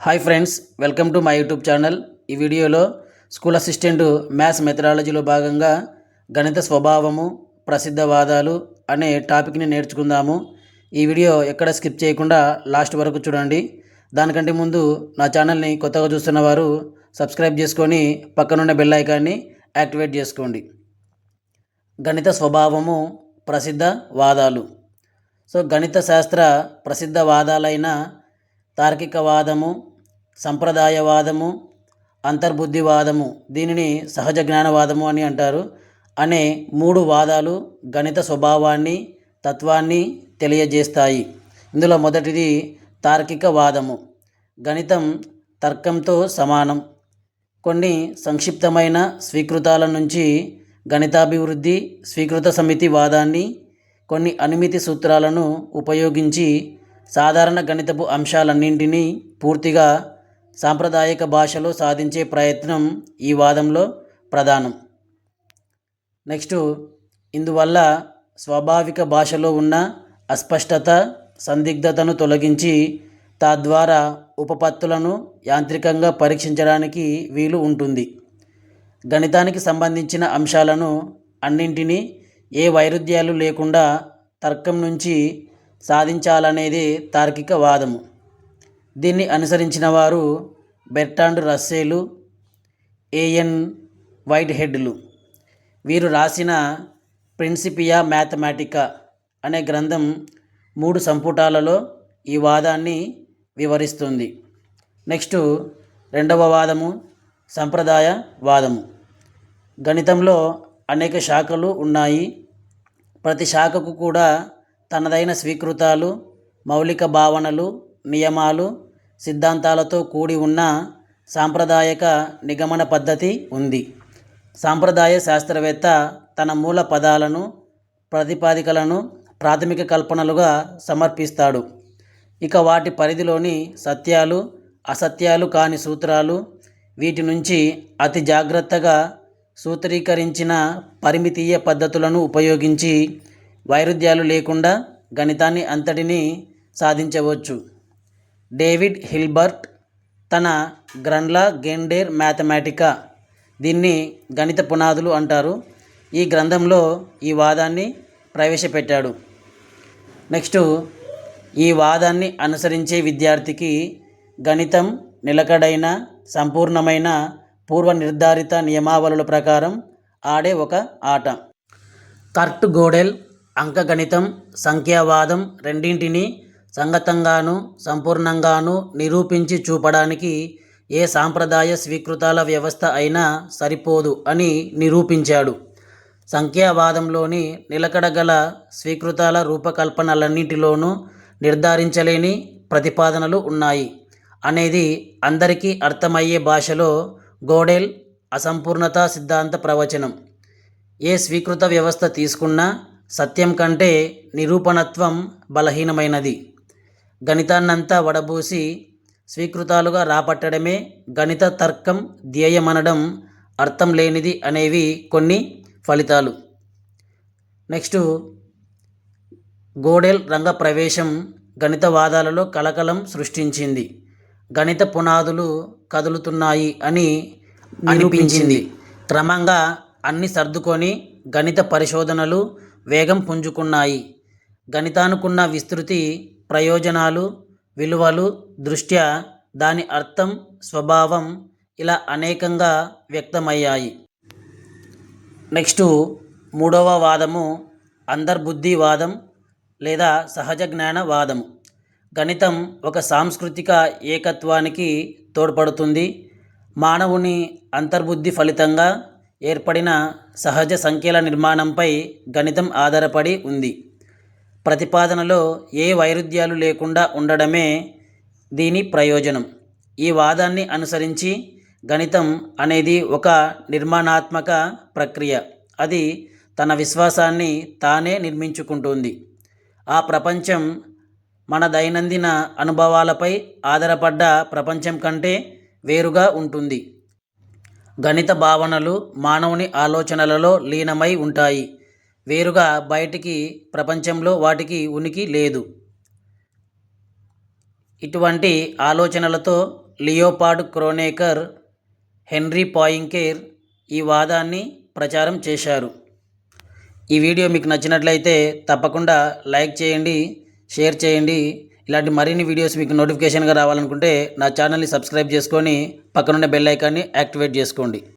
Hi friends welcome to my YouTube channel ఈ వీడియోలో school assistant maths మెథడాలజీలో భాగంగా గణిత స్వభావము ప్రసిద్ధ వాదాలు అనే టాపిక్ని నేర్చుకుందాము. ఈ వీడియో ఎక్కడ స్కిప్ చేయకుండా లాస్ట్ వరకు చూడండి. దానికంటే ముందు నా ఛానల్ని కొత్తగా చూస్తున్న వారు సబ్స్క్రైబ్ చేసుకొని పక్కనున్న బెల్ ఐకాన్ని యాక్టివేట్ చేసుకోండి. గణిత స్వభావము ప్రసిద్ధ వాదాలు. సో గణిత శాస్త్ర ప్రసిద్ధ వాదాలైన తార్కికవాదము సంప్రదాయవాదము అంతర్బుద్ధివాదము దీనిని సహజ జ్ఞానవాదము అని అంటారు. అనే మూడు వాదాలు గణిత స్వభావాన్ని తత్వాన్ని తెలియజేస్తాయి. ఇందులో మొదటిది తార్కికవాదము. గణితం తర్కంతో సమానం. కొన్ని సంక్షిప్తమైన స్వీకృతాల నుంచి గణితాభివృద్ధి స్వీకృత సమితి వాదాన్ని కొన్ని అనుమితి సూత్రాలను ఉపయోగించి సాధారణ గణితపు అంశాలన్నింటినీ పూర్తిగా సాంప్రదాయక భాషలో సాధించే ప్రయత్నం ఈ వాదంలో ప్రధానం. నెక్స్ట్ ఇందువల్ల స్వాభావిక భాషలో ఉన్న అస్పష్టత సందిగ్ధతను తొలగించి తద్వారా ఉపపత్తులను యాంత్రికంగా పరీక్షించడానికి వీలు ఉంటుంది. గణితానికి సంబంధించిన అంశాలను అన్నింటినీ ఏ వైరుధ్యాలు లేకుండా తర్కం నుంచి సాధించాలనేది తార్కిక వాదము. దీన్ని అనుసరించిన వారు బెర్టాండ్ రస్సేలు ఏఎన్ వైట్ హెడ్లు వీరు రాసిన ప్రిన్సిపియా మ్యాథమెటికా అనే గ్రంథం మూడు సంపుటాలలో ఈ వాదాన్ని వివరిస్తుంది. నెక్స్ట్ రెండవ వాదము సంప్రదాయ వాదము. గణితంలో అనేక శాఖలు ఉన్నాయి. ప్రతి శాఖకు కూడా తనదైన స్వీకృతాలు మౌలిక భావనలు నియమాలు సిద్ధాంతాలతో కూడి ఉన్న సాంప్రదాయక నిగమన పద్ధతి ఉంది. సాంప్రదాయ శాస్త్రవేత్త తన మూల పదాలను ప్రతిపాదికలను ప్రాథమిక కల్పనలుగా సమర్పిస్తాడు. ఇక వాటి పరిధిలోని సత్యాలు అసత్యాలు కాని సూత్రాలు వీటి నుంచి అతి జాగ్రత్తగా సూత్రీకరించిన పరిమితీయ పద్ధతులను ఉపయోగించి వైరుధ్యాలు లేకుండా గణితాన్ని అంతటినీ సాధించవచ్చు. డేవిడ్ హిల్బర్ట్ తన గ్రన్లా గెండేర్ మ్యాథమెటికా దీన్ని గణిత పునాదులు అంటారు. ఈ గ్రంథంలో ఈ వాదాన్ని ప్రవేశపెట్టాడు. నెక్స్ట్ ఈ వాదాన్ని అనుసరించే విద్యార్థికి గణితం నిలకడైన సంపూర్ణమైన పూర్వ నిర్ధారిత నియమావళుల ప్రకారం ఆడే ఒక ఆట. కర్ట్ గోడెల్ అంకగణితం సంఖ్యావాదం రెండింటినీ సంగతంగాను సంపూర్ణంగాను నిరూపించి చూపడానికి ఏ సాంప్రదాయ స్వీకృతాల వ్యవస్థ అయినా సరిపోదు అని నిరూపించాడు. సంఖ్యావాదంలోని నిలకడగల స్వీకృతాల రూపకల్పనలన్నింటిలోనూ నిర్ధారించలేని ప్రతిపాదనలు ఉన్నాయి. అనేది అందరికీ అర్థమయ్యే భాషలో గోడెల్ అసంపూర్ణతా సిద్ధాంత ప్రవచనం. ఏ స్వీకృత వ్యవస్థ తీసుకున్నా సత్యం కంటే నిరూపణత్వం బలహీనమైనది. గణితాన్నంతా వడబూసి స్వీకృతాలుగా రాపట్టడమే గణిత తర్కం ధ్యేయమనడం అర్థం లేనిది అనేవి కొన్ని ఫలితాలు. నెక్స్ట్ గోడెల్ రంగ ప్రవేశం గణిత వాదాలలో కలకలం సృష్టించింది. గణిత పునాదులు కదులుతున్నాయి అని అనిపించింది. క్రమంగా అన్ని సర్దుకొని గణిత పరిశోధనలు వేగం పుంజుకున్నాయి. గణితానుకున్న విస్తృతి ప్రయోజనాలు విలువలు దృష్ట్యా దాని అర్థం స్వభావం ఇలా అనేకంగా వ్యక్తమయ్యాయి. నెక్స్ట్ మూడవ వాదము అంతర్బుద్ధివాదం లేదా సహజ జ్ఞాన వాదము గణితం ఒక సాంస్కృతిక ఏకత్వానికి తోడ్పడుతుంది. మానవుని అంతర్బుద్ధి ఫలితంగా ఏర్పడిన సహజ సంఖ్యల నిర్మాణంపై గణితం ఆధారపడి ఉంది. ప్రతిపాదనలో ఏ వైరుధ్యాలు లేకుండా ఉండడమే దీని ప్రయోజనం. ఈ వాదాన్ని అనుసరించి గణితం అనేది ఒక నిర్మాణాత్మక ప్రక్రియ. అది తన విశ్వాసాన్ని తానే నిర్మించుకుంటుంది. ఆ ప్రపంచం మన దైనందిన అనుభవాలపై ఆధారపడ్డ ప్రపంచం కంటే వేరుగా ఉంటుంది. గణిత భావనలు మానవుని ఆలోచనలలో లీనమై ఉంటాయి. వేరుగా బయటికి ప్రపంచంలో వాటికి ఉనికి లేదు. ఇటువంటి ఆలోచనలతో లియోపార్డ్ క్రోనేకర్ హెన్రీ పాయింకేర్ ఈ వాదాన్ని ప్రచారం చేశారు. ఈ వీడియో మీకు నచ్చినట్లయితే తప్పకుండా లైక్ చేయండి షేర్ చేయండి. ఇలాంటి మరిన్ని వీడియోస్ మీకు నోటిఫికేషన్గా రావాలనుకుంటే నా ఛానల్ని సబ్స్క్రైబ్ చేసుకొని పక్కనున్న బెల్ ఐకాన్ని యాక్టివేట్ చేసుకోండి.